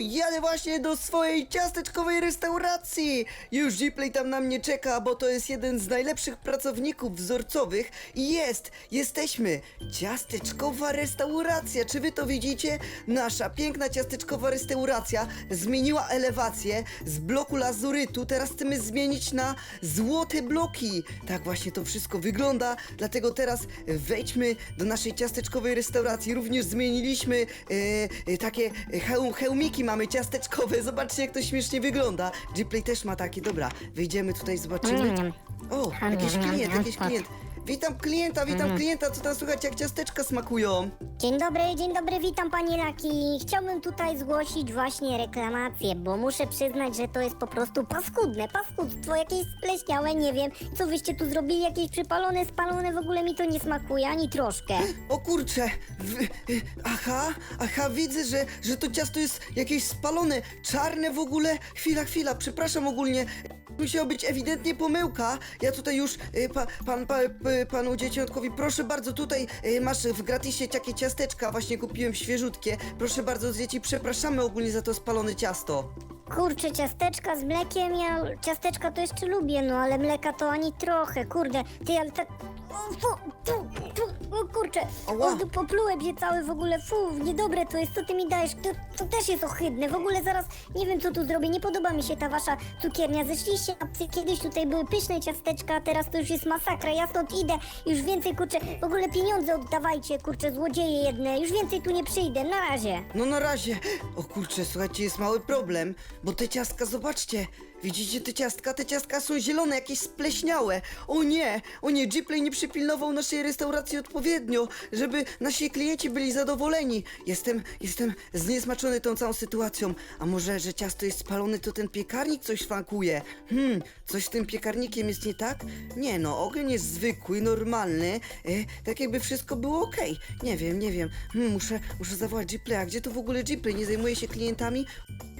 Jadę właśnie do swojej ciasteczkowej restauracji! Już Gplay tam na mnie czeka, bo to jest jeden z najlepszych pracowników wzorcowych i jest, jesteśmy! Ciasteczkowa restauracja, czy wy to widzicie? Nasza piękna ciasteczkowa restauracja zmieniła elewację z bloku lazurytu, teraz chcemy zmienić na złote bloki. Tak właśnie to wszystko wygląda, dlatego teraz wejdźmy do naszej ciasteczkowej restauracji. Również zmieniliśmy e, e, takie hełm, hełmiki mamy ciasteczkowe. Zobaczcie jak to śmiesznie wygląda. Gplay też ma takie. Dobra, wyjdziemy tutaj, zobaczymy. Mm. O, jakiś klient, jakiś klient. Witam klienta, witam klienta, co tam słychać, jak ciasteczka smakują? Dzień dobry, dzień dobry, witam pani Laki. Chciałbym tutaj zgłosić właśnie reklamację, bo muszę przyznać, że to jest po prostu paskudne, paskudztwo, jakieś spleśniałe, nie wiem, co wyście tu zrobili, jakieś przypalone, spalone, w ogóle mi to nie smakuje, ani troszkę. O kurcze, w, y, aha, aha, widzę, że, że to ciasto jest jakieś spalone, czarne w ogóle. Chwila, chwila, przepraszam ogólnie. Musiała być ewidentnie pomyłka. Ja tutaj już y, pa, pan, pa, p- panu dzieciątkowi, proszę bardzo, tutaj y, masz w gratisie takie ciasteczka, właśnie kupiłem świeżutkie. Proszę bardzo, dzieci, przepraszamy ogólnie za to spalone ciasto. Kurczę, ciasteczka z mlekiem, ja ciasteczka to jeszcze lubię, no ale mleka to ani trochę, kurde, ty, ale fu, o kurczę, Ała. o, poplułem się cały w ogóle, fu, niedobre to jest, co ty mi dajesz, to, to też jest ohydne, w ogóle zaraz nie wiem co tu zrobię, nie podoba mi się ta wasza cukiernia, zeszliście, a kiedyś tutaj były pyszne ciasteczka, a teraz to już jest masakra, ja stąd idę, już więcej, kurczę, w ogóle pieniądze oddawajcie, kurczę, złodzieje jedne, już więcej tu nie przyjdę, na razie. No na razie. O kurczę, słuchajcie, jest mały problem, bo te ciastka, zobaczcie. Widzicie te ciastka? Te ciastka są zielone, jakieś spleśniałe. O nie, o nie, Gplay nie przypilnował naszej restauracji odpowiednio, żeby nasi klienci byli zadowoleni. Jestem, jestem zniesmaczony tą całą sytuacją. A może, że ciasto jest spalone, to ten piekarnik coś szwankuje? Hmm, coś z tym piekarnikiem jest nie tak? Nie no, ogień jest zwykły, normalny, e, tak jakby wszystko było okej. Nie wiem, nie wiem. Hmm, muszę, muszę zawołać Gplaya. Gdzie to w ogóle Gplay? Nie zajmuje się klientami?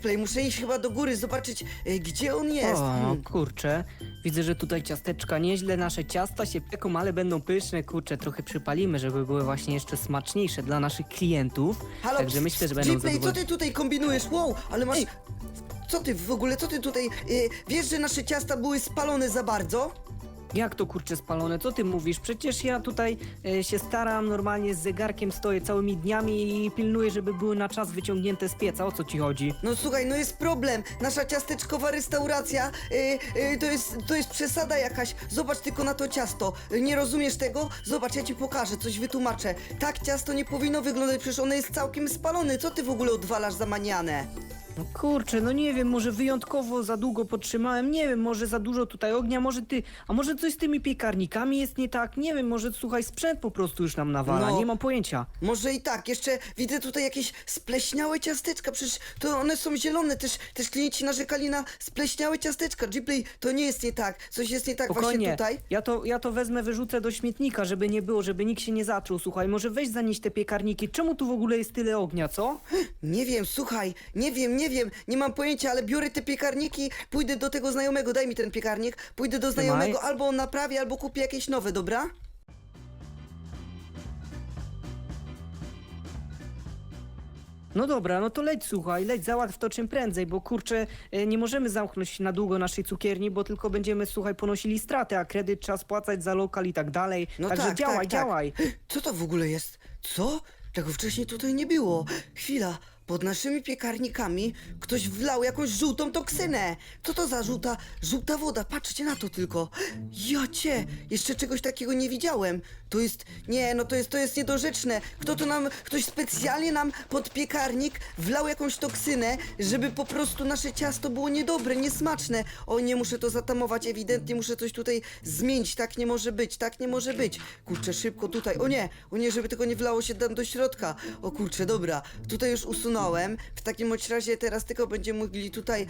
Play, muszę iść chyba do góry, zobaczyć, e, gdzie on jest. O, Hmm. kurczę. Widzę, że tutaj ciasteczka nieźle, nasze ciasta się pieką, ale będą pyszne. Kurczę, trochę przypalimy, żeby były właśnie jeszcze smaczniejsze dla naszych klientów. Halo, Także myślę, że będą Gplay, co zadowoleni. ty tutaj kombinujesz? Wow, ale masz... Co ty w ogóle, co ty tutaj... E, wiesz, że nasze ciasta były spalone za bardzo? Jak to kurczę spalone? Co ty mówisz? Przecież ja tutaj e, się staram, normalnie z zegarkiem stoję całymi dniami i pilnuję, żeby były na czas wyciągnięte z pieca. O co ci chodzi? No słuchaj, no jest problem. Nasza ciasteczkowa restauracja yy, yy, to, jest, to jest przesada jakaś. Zobacz tylko na to ciasto. Nie rozumiesz tego? Zobacz, ja ci pokażę, coś wytłumaczę. Tak ciasto nie powinno wyglądać, przecież ono jest całkiem spalone. Co ty w ogóle odwalasz za manianę? No kurczę, no nie wiem, może wyjątkowo za długo potrzymałem, nie wiem, może za dużo tutaj ognia, może ty, a może coś z tymi piekarnikami jest nie tak, nie wiem, może słuchaj, sprzęt po prostu już nam nawala, No. nie mam pojęcia. Może i tak, jeszcze widzę tutaj jakieś spleśniałe ciasteczka, przecież to one są zielone, też, też klienci narzekali na spleśniałe ciasteczka. Gplay, to nie jest nie tak, coś jest nie tak właśnie Spokojnie, tutaj. ja to, ja to wezmę, wyrzucę do śmietnika, żeby nie było, żeby nikt się nie zatruł, słuchaj, może weź zanieść te piekarniki, czemu tu w ogóle jest tyle ognia, co? Nie wiem, słuchaj, nie wiem, nie wiem, nie mam pojęcia, ale biorę te piekarniki, pójdę do tego znajomego, daj mi ten piekarnik, pójdę do Trzymaj. znajomego, albo on naprawi, albo kupię jakieś nowe, dobra? No dobra, no to leć, słuchaj, leć, załatw to czym prędzej, bo kurczę, e, nie możemy zamknąć na długo naszej cukierni, bo tylko będziemy, słuchaj, ponosili straty, a kredyt trzeba spłacać za lokal i tak dalej. No Także tak, działaj, tak, tak. działaj. Co to w ogóle jest? Co? Tego wcześniej tutaj nie było. Chwila, pod naszymi piekarnikami ktoś wlał jakąś żółtą toksynę. Co to za żółta, żółta woda? Patrzcie na to tylko. Ja cię, jeszcze czegoś takiego nie widziałem. To jest, nie, no to jest, to jest niedorzeczne. Kto to nam, ktoś specjalnie nam pod piekarnik wlał jakąś toksynę, żeby po prostu nasze ciasto było niedobre, niesmaczne. O nie, muszę to zatamować, ewidentnie muszę coś tutaj zmienić. Tak nie może być, tak nie może być. Kurczę, szybko tutaj. O nie, o nie, żeby tego nie wlało się tam do środka. O kurczę, dobra. Tutaj już usunąłem usunąłem. W takim bądź razie teraz tylko będziemy mogli tutaj e,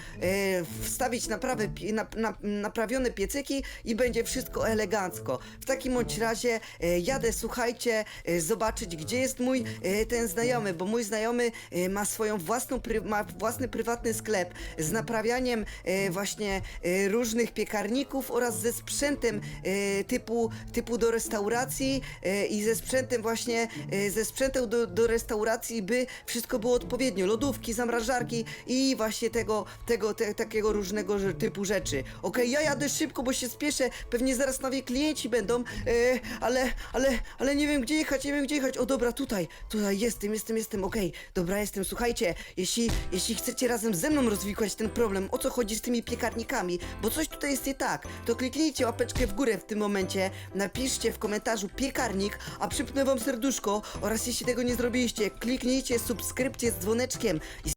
wstawić naprawę, pi- na, na, naprawione piecyki i będzie wszystko elegancko. W takim bądź razie e, jadę, słuchajcie, e, zobaczyć, gdzie jest mój e, ten znajomy, bo mój znajomy e, ma swoją własną, pry, ma własny prywatny sklep z naprawianiem e, właśnie e, różnych piekarników oraz ze sprzętem e, typu, typu do restauracji e, i ze sprzętem właśnie, e, ze sprzętem do, do restauracji, by wszystko było odpowiednio. Lodówki, zamrażarki i właśnie tego, tego te, takiego różnego typu rzeczy. Okej, ja jadę szybko, bo się spieszę, pewnie zaraz nowi klienci będą, e, ale, ale, ale nie wiem gdzie jechać, nie wiem gdzie jechać. O dobra, tutaj, tutaj jestem, jestem, jestem, okej, dobra, jestem. Słuchajcie, jeśli, jeśli chcecie razem ze mną rozwikłać ten problem, o co chodzi z tymi piekarnikami, bo coś tutaj jest nie tak, to kliknijcie łapeczkę w górę w tym momencie, napiszcie w komentarzu piekarnik, a przypnę wam serduszko oraz jeśli tego nie zrobiliście, kliknijcie subskrypcję z dzwoneczkiem i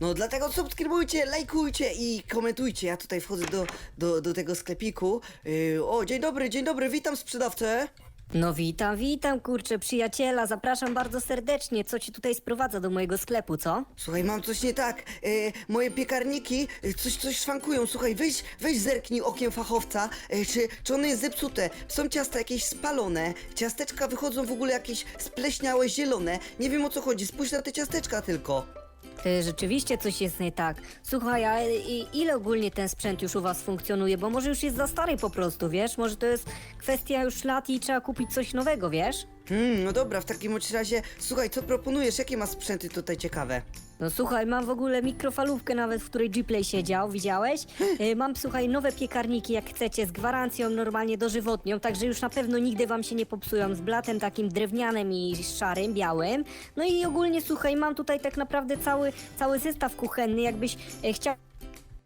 no dlatego subskrybujcie, lajkujcie i komentujcie. Ja tutaj wchodzę do, do, do tego sklepiku. Yy, o, dzień dobry, dzień dobry, witam sprzedawcę. No witam, witam, kurczę, przyjaciela, zapraszam bardzo serdecznie. Co ci tutaj sprowadza do mojego sklepu, co? Słuchaj, mam coś nie tak. Yy, moje piekarniki yy, coś, coś szwankują. Słuchaj, weź, weź zerknij okiem fachowca, yy, czy, czy one jest zepsute. Są ciasta jakieś spalone, ciasteczka wychodzą w ogóle jakieś spleśniałe, zielone. Nie wiem o co chodzi, spójrz na te ciasteczka tylko. Ty, rzeczywiście coś jest nie tak. Słuchaj, a i- ile ogólnie ten sprzęt już u was funkcjonuje? Bo może już jest za stary po prostu, wiesz? Może to jest kwestia już lat i trzeba kupić coś nowego, wiesz? Hmm, no dobra, w takim bądź razie, słuchaj, co proponujesz? Jakie masz sprzęty tutaj ciekawe? No słuchaj, mam w ogóle mikrofalówkę nawet, w której G-Play siedział, widziałeś? Y, Mam, słuchaj, nowe piekarniki, jak chcecie, z gwarancją normalnie dożywotnią, także już na pewno nigdy wam się nie popsują, z blatem takim drewnianym i szarym, białym. No i ogólnie, słuchaj, mam tutaj tak naprawdę cały, cały zestaw kuchenny, jakbyś e, chciał...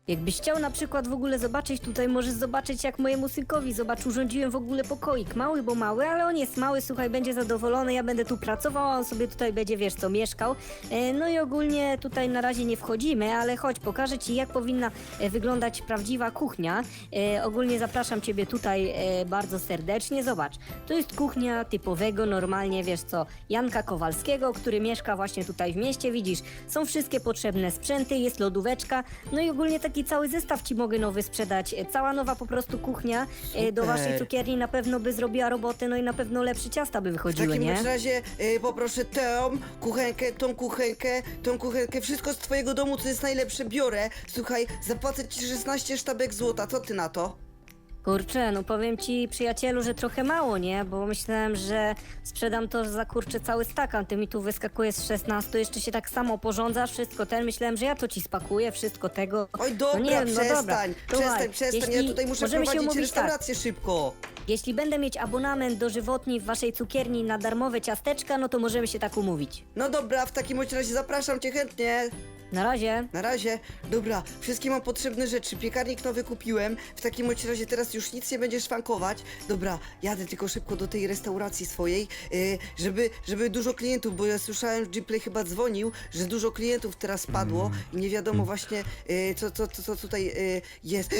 Jakbyś chciał na przykład w ogóle zobaczyć tutaj, możesz zobaczyć jak mojemu synkowi, zobacz, urządziłem w ogóle pokoik, mały, bo mały, ale on jest mały, słuchaj, będzie zadowolony, ja będę tu pracował, a on sobie tutaj będzie, wiesz co, mieszkał. E, no i ogólnie tutaj na razie nie wchodzimy, ale chodź, pokażę ci jak powinna e, wyglądać prawdziwa kuchnia. E, ogólnie zapraszam ciebie tutaj bardzo serdecznie, zobacz, to jest kuchnia typowego, normalnie, wiesz co, Janka Kowalskiego, który mieszka właśnie tutaj w mieście, widzisz, są wszystkie potrzebne sprzęty, jest lodóweczka, no i ogólnie taki cały zestaw ci mogę nowy sprzedać. E, Cała nowa po prostu kuchnia e, do Super. waszej cukierni na pewno by zrobiła robotę, no i na pewno lepsze ciasta by W wychodziły, takim nie? razie y, poproszę tą kuchenkę, tą kuchenkę, tą kuchenkę, wszystko z twojego domu, co jest najlepsze, biorę. Słuchaj, zapłacę ci 16 sztabek złota, co ty na to? Kurczę, no powiem ci przyjacielu, że trochę mało, nie? Bo myślałem, że sprzedam to za kurczę cały stakan. Ty mi tu wyskakujesz z 16, jeszcze się tak samo porządzasz, wszystko ten. Myślałem, że ja to ci spakuję, wszystko tego. Oj, dobra, no nie wiem, no dobra. przestań, Słuchaj, przestań, przestań, ja jeśli tutaj muszę możemy się prowadzić umówić tak. restaurację szybko. Jeśli będę mieć abonament dożywotni w waszej cukierni na darmowe ciasteczka, no to możemy się tak umówić. No dobra, w takim razie zapraszam cię chętnie. Na razie. Na razie, dobra, wszystkie mam potrzebne rzeczy, piekarnik nowy kupiłem, w takim bądź razie teraz już nic nie będzie szwankować. Dobra, jadę tylko szybko do tej restauracji swojej, yy, żeby, żeby dużo klientów, bo ja słyszałem, że Gplay chyba dzwonił, że dużo klientów teraz spadło i nie wiadomo właśnie, yy, co, co, co, co tutaj yy, jest.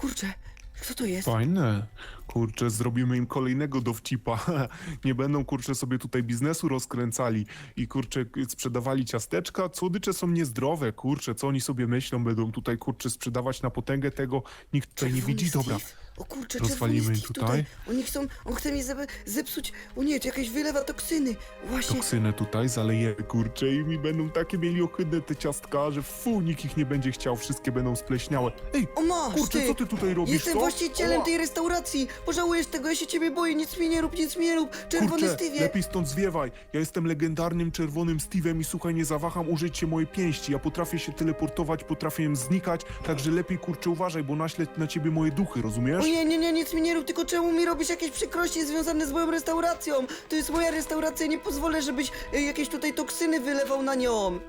Kurczę, kto to jest? Fajne. Kurczę, zrobimy im kolejnego dowcipa. Nie będą, kurczę, sobie tutaj biznesu rozkręcali i, kurczę, sprzedawali ciasteczka. Słodycze są niezdrowe, kurczę, co oni sobie myślą? Będą tutaj, kurczę, sprzedawać na potęgę tego. Nikt tutaj nie Czerwony widzi. Dobra? O kurczę, Rozwalimy Steve tutaj. Oni chcą, on chce mi zep- zepsuć, o nie, to jakaś wylewa toksyny. Właśnie, toksynę tutaj zalejemy, kurczę, i mi będą takie mieli ohydne te ciastka, że fu, nikt ich nie będzie chciał, wszystkie będą spleśniałe. Ej, o masz kurczę, ty. co ty tutaj robisz, Jestem co? właścicielem Ała. tej restauracji. Pożałujesz tego, ja się ciebie boję. Nic mi nie rób, nic mi nie rób. Czerwony Kurczę, Stevie. lepiej stąd zwiewaj. Ja jestem legendarnym czerwonym Steve'em i słuchaj, nie zawaham użyć się mojej pięści. Ja potrafię się teleportować, potrafię znikać, także lepiej kurczę uważaj, bo naślę na ciebie moje duchy, rozumiesz? Nie, nie, nie, nic mi nie rób, tylko czemu mi robisz jakieś przykrości związane z moją restauracją? To jest moja restauracja, nie pozwolę, żebyś y, jakieś tutaj toksyny wylewał na nią.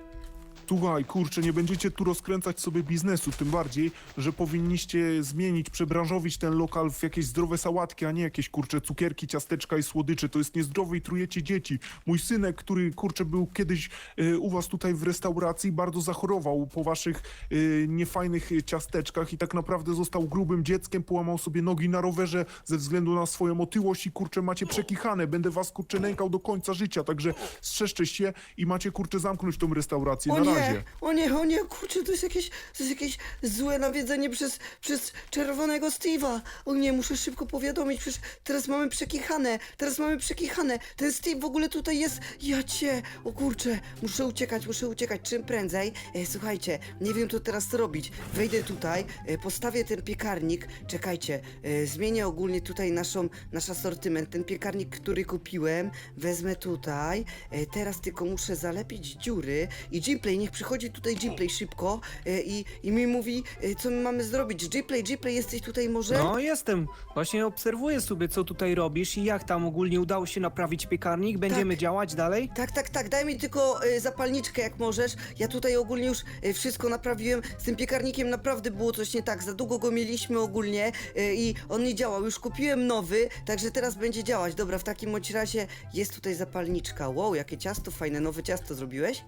Słuchaj, kurczę, nie będziecie tu rozkręcać sobie biznesu, tym bardziej, że powinniście zmienić, przebranżowić ten lokal w jakieś zdrowe sałatki, a nie jakieś, kurczę, cukierki, ciasteczka i słodycze. To jest niezdrowe i trujecie dzieci. Mój synek, który, kurczę, był kiedyś e, u was tutaj w restauracji, bardzo zachorował po waszych e, niefajnych ciasteczkach i tak naprawdę został grubym dzieckiem, połamał sobie nogi na rowerze ze względu na swoją otyłość i, kurczę, macie przekichane. Będę was, kurczę, nękał do końca życia, także strzeżcie się i macie, kurczę, zamknąć tą restaurację. O na nie, razie. o nie, o nie, kurczę, to jest jakieś, to jest jakieś złe nawiedzenie przez, przez czerwonego Steve'a. O nie, muszę szybko powiadomić, przecież teraz mamy przekichane, teraz mamy przekichane. Ten Steve w ogóle tutaj jest, ja cię, o kurczę, muszę uciekać, muszę uciekać czym prędzej. E, słuchajcie, nie wiem co teraz robić. Wejdę tutaj, e, postawię ten piekarnik, czekajcie, e, zmienię ogólnie tutaj naszą, nasz asortyment, ten piekarnik, który kupiłem, wezmę tutaj, e, teraz tylko muszę zalepić dziury i Gplay, niech przychodzi tutaj Gplay szybko e, i, i mi mówi, e, co my mamy zrobić. Gplay, Gplay, jesteś tutaj może? No jestem. Właśnie obserwuję sobie, co tutaj robisz i jak tam ogólnie udało się naprawić piekarnik. Będziemy Tak. działać dalej? Tak, tak, tak, daj mi tylko e, zapalniczkę jak możesz. Ja tutaj ogólnie już e, wszystko naprawiłem. Z tym piekarnikiem naprawdę było coś nie tak. Za długo go mieliśmy ogólnie e, i on nie działał. Już kupiłem nowy, także teraz będzie działać. Dobra, w takim bądź razie jest tutaj zapalniczka. Wow, jakie ciasto fajne, nowe ciasto zrobiłeś?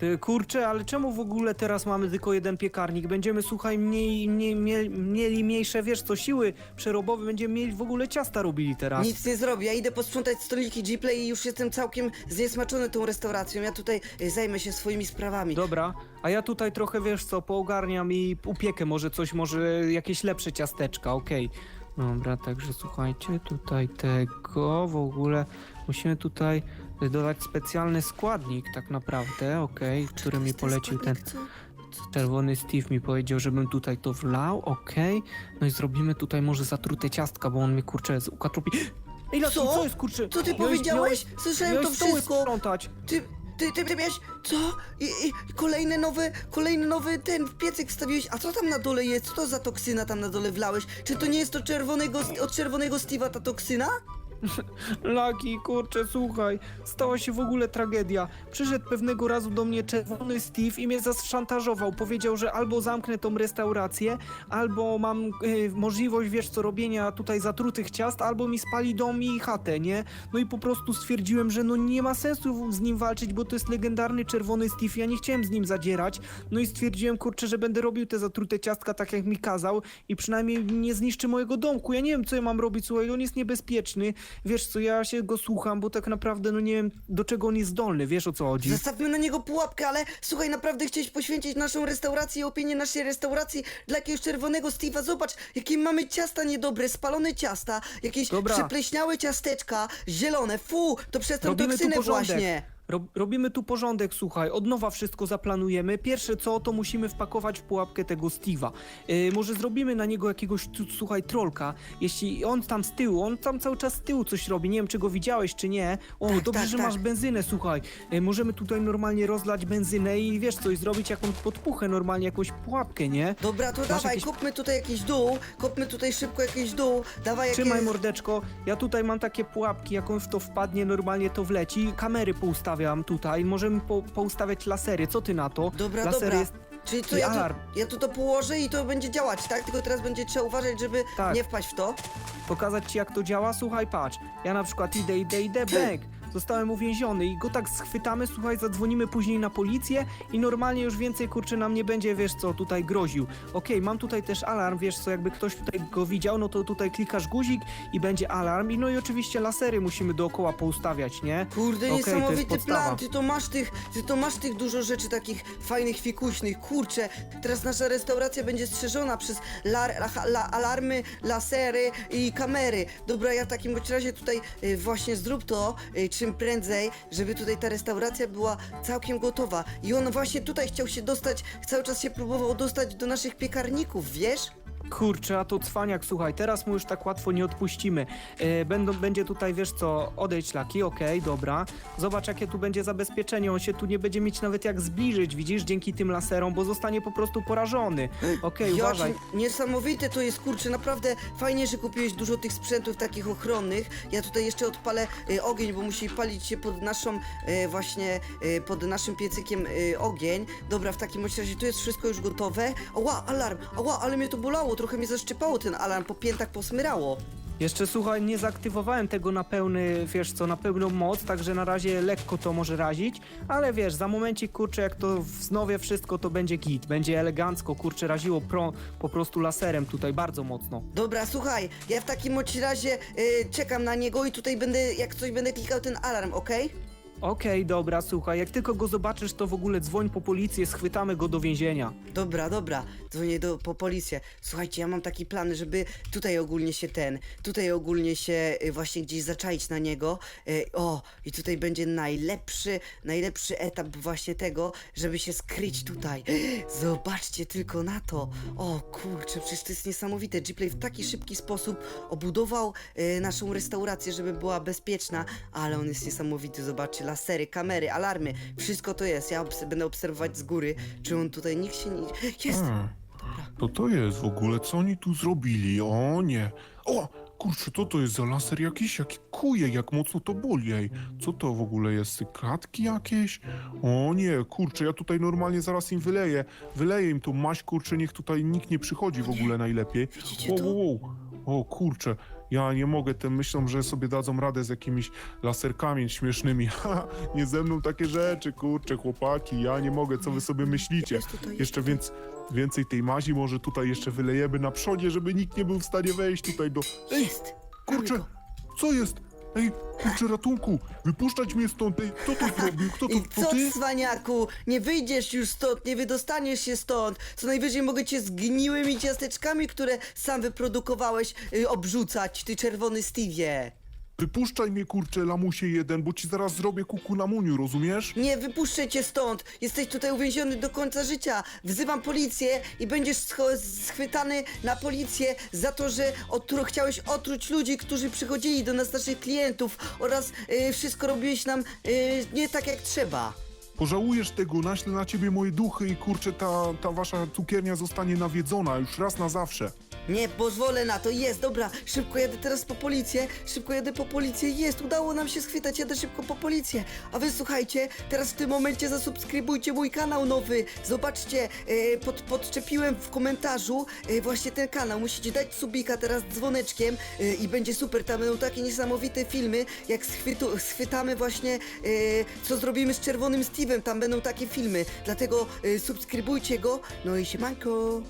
Ty, kurczę, ale czemu w ogóle teraz mamy tylko jeden piekarnik? Będziemy, słuchaj, mniej, mniej, mie, mieli mniejsze, wiesz co, siły przerobowe, będziemy mieli w ogóle ciasta robili teraz. Nic nie zrobię, ja idę posprzątać stoliki Gplay i już jestem całkiem zniesmaczony tą restauracją. Ja tutaj e, zajmę się swoimi sprawami. Dobra, a ja tutaj trochę, wiesz co, poogarniam i upiekę może coś, może jakieś lepsze ciasteczka, okej. Dobra, także słuchajcie, tutaj tego w ogóle musimy tutaj dodać specjalny składnik tak naprawdę, okej, który mi polecił ten czerwony Steve mi powiedział, żebym tutaj to wlał, okej. No i zrobimy tutaj może zatrute ciastka, bo on mnie kurczę z ukatropi. Ej, Co? co jest kurczę? Co ty powiedziałeś? Słyszałem to wszystko. sprzątać. Ty, ty, ty, ty miałeś, co? I, I kolejny nowy, kolejny nowy ten piecyk wstawiłeś, a co tam na dole jest? Co to za toksyna tam na dole wlałeś? Czy to nie jest to czerwonego, od czerwonego Steve'a ta toksyna? Laki, kurczę, słuchaj, stała się w ogóle tragedia. Przyszedł pewnego razu do mnie czerwony Steve i mnie zaszantażował. Powiedział, że albo zamknę tą restaurację, albo mam e, możliwość, wiesz co, robienia tutaj zatrutych ciast, albo mi spali dom i chatę, nie? No i po prostu stwierdziłem, że no nie ma sensu z nim walczyć, bo to jest legendarny czerwony Steve, ja nie chciałem z nim zadzierać. No i stwierdziłem, kurczę, że będę robił te zatrute ciastka tak jak mi kazał i przynajmniej nie zniszczy mojego domku. Ja nie wiem, co ja mam robić, słuchaj, on jest niebezpieczny. Wiesz co, ja się go słucham, bo tak naprawdę no nie wiem, do czego on jest zdolny, wiesz o co chodzi. Zastawmy na niego pułapkę, ale słuchaj, naprawdę chciałeś poświęcić naszą restaurację i opinię naszej restauracji dla jakiegoś czerwonego Steve'a. Zobacz, jakie mamy ciasta niedobre, spalone ciasta, jakieś Dobra. przepleśniałe ciasteczka, zielone, fu, to przez tą Robimy tu toksynę porządek. właśnie. Rob, robimy tu porządek, słuchaj, od nowa wszystko zaplanujemy. Pierwsze co, to musimy wpakować w pułapkę tego Steve'a. Yy, może zrobimy na niego jakiegoś, słuchaj, trolka. Jeśli on tam z tyłu, on tam cały czas z tyłu coś robi, nie wiem czy go widziałeś, czy nie. O, Tak, dobrze, tak, że tak. masz benzynę, słuchaj. Yy, możemy tutaj normalnie rozlać benzynę i wiesz coś, zrobić jakąś podpuchę, normalnie jakąś pułapkę, nie? Dobra, to Masz dawaj, jakieś- kupmy tutaj jakiś dół, kupmy tutaj szybko jakiś dół, dawaj jakieś... Trzymaj mordeczko, ja tutaj mam takie pułapki, jak on w to wpadnie, normalnie to wleci. Kamery poustawiam tutaj, możemy po, poustawiać lasery, co ty na to? Dobra, Lasery dobra. Jest... Czyli co, i ja tu, alarm. ja tu to położę i to będzie działać, tak? Tylko teraz będzie trzeba uważać, żeby Tak. nie wpaść w to. Pokazać ci jak to działa? Słuchaj, patrz, ja na przykład idę, idę, idę, bęk. Zostałem uwięziony i go tak schwytamy, słuchaj, zadzwonimy później na policję i normalnie już więcej, kurczę, nam nie będzie, wiesz co, tutaj groził. Okej, mam tutaj też alarm, wiesz co, jakby ktoś tutaj go widział, no to tutaj klikasz guzik i będzie alarm i no i oczywiście lasery musimy dookoła poustawiać, nie? Kurde, Okej, to jest niesamowity podstawa. plan, ty to masz tych, ty to masz tych dużo rzeczy takich fajnych, fikuśnych, kurczę, teraz nasza restauracja będzie strzeżona przez lar, la, la, alarmy, lasery i kamery. Dobra, ja w takim bądź razie tutaj y, właśnie zrób to y, czym prędzej, żeby tutaj ta restauracja była całkiem gotowa. I on właśnie tutaj chciał się dostać, cały czas się próbował dostać do naszych piekarników, wiesz? Kurczę, a to cwaniak, słuchaj, teraz mu już tak łatwo nie odpuścimy. E, będą, będzie tutaj, wiesz co, odejdź laki, okej, dobra. Zobacz, jakie tu będzie zabezpieczenie, on się tu nie będzie mieć nawet jak zbliżyć, widzisz, dzięki tym laserom, bo zostanie po prostu porażony. Okej, Jaki uważaj. niesamowite to jest, kurczę, naprawdę fajnie, że kupiłeś dużo tych sprzętów takich ochronnych. Ja tutaj jeszcze odpalę y, ogień, bo musi palić się pod naszą, y, właśnie, pod naszym piecykiem ogień. Dobra, w takim bądź razie tu jest wszystko już gotowe. Ała, alarm, ała, ale mnie to bolało, trochę mnie zaszczypało ten alarm, po piętach posmyrało. Jeszcze słuchaj, nie zaktywowałem tego na pełny, wiesz co, na pełną moc, także na razie lekko to może razić, ale wiesz, za momencik, kurczę, jak to wznowię wszystko, to będzie git, będzie elegancko, kurczę, raziło pro, po prostu laserem tutaj bardzo mocno. Dobra, słuchaj, ja w takim bądź razie y, czekam na niego i tutaj będę, jak coś będę klikał ten alarm, okej? Okej, dobra, słuchaj, jak tylko go zobaczysz, to w ogóle dzwoń po policję, schwytamy go do więzienia. Dobra, dobra, dzwonię do, po policję. Słuchajcie, ja mam taki plan, żeby tutaj ogólnie się ten, tutaj ogólnie się y, właśnie gdzieś zaczaić na niego. Y, o, i tutaj będzie najlepszy, najlepszy etap właśnie tego, żeby się skryć tutaj. Zobaczcie tylko na to. O kurczę, przecież to jest niesamowite. Gplay w taki szybki sposób obudował y, naszą restaurację, żeby była bezpieczna, ale on jest niesamowity. Zobaczcie, lasery, kamery, alarmy, wszystko to jest. Ja obs- będę obserwować z góry, czy on tutaj nikt się nie... Jest! Hmm. To to jest w ogóle, co oni tu zrobili? O nie. O, kurczę, co to jest za laser jakiś? Jaki kuje, jak mocno to boli, ej. Co to w ogóle jest? Klatki jakieś? O nie, kurczę, ja tutaj normalnie zaraz im wyleję. Wyleję im tą maść, kurczę, niech tutaj nikt nie przychodzi w ogóle najlepiej. Widzicie Wow, to? wow, wow. O kurczę, ja nie mogę, tym myślą, że sobie dadzą radę z jakimiś laserkami śmiesznymi. Nie ze mną takie rzeczy, kurczę, chłopaki, ja nie mogę, co wy sobie myślicie? Jeszcze więc, więcej tej mazi może tutaj jeszcze wylejemy na przodzie, żeby nikt nie był w stanie wejść tutaj do... Ej, kurczę, co jest? Ej, kurczę, ratunku, wypuszczać mnie stąd, ej, kto to zrobił? Kto to, I to co, ty? cwaniaku? Nie wyjdziesz już stąd, nie wydostaniesz się stąd. Co najwyżej mogę cię zgniłymi ciasteczkami, które sam wyprodukowałeś, y, obrzucać, ty czerwony Stevie. Wypuszczaj mnie, kurczę, lamusie jeden, bo ci zaraz zrobię kuku na muniu, rozumiesz? Nie wypuszczę cię stąd. Jesteś tutaj uwięziony do końca życia. Wzywam policję i będziesz scho- schwytany na policję za to, że otru- chciałeś otruć ludzi, którzy przychodzili do nas, naszych klientów oraz y, wszystko robiłeś nam y, nie tak jak trzeba. Pożałujesz tego, naślę na ciebie moje duchy i kurczę, ta, ta wasza cukiernia zostanie nawiedzona już raz na zawsze. Nie pozwolę na to, jest, dobra, szybko jadę teraz po policję, szybko jadę po policję, jest, udało nam się schwytać, jadę szybko po policję. A wy słuchajcie, teraz w tym momencie zasubskrybujcie mój kanał nowy, zobaczcie, e, pod, podczepiłem w komentarzu e, właśnie ten kanał, musicie dać subika teraz dzwoneczkiem e, i będzie super, tam będą takie niesamowite filmy, jak schwytu, schwytamy właśnie, co zrobimy z Czerwonym Steve'em, tam będą takie filmy, dlatego subskrybujcie go, no i siemanko.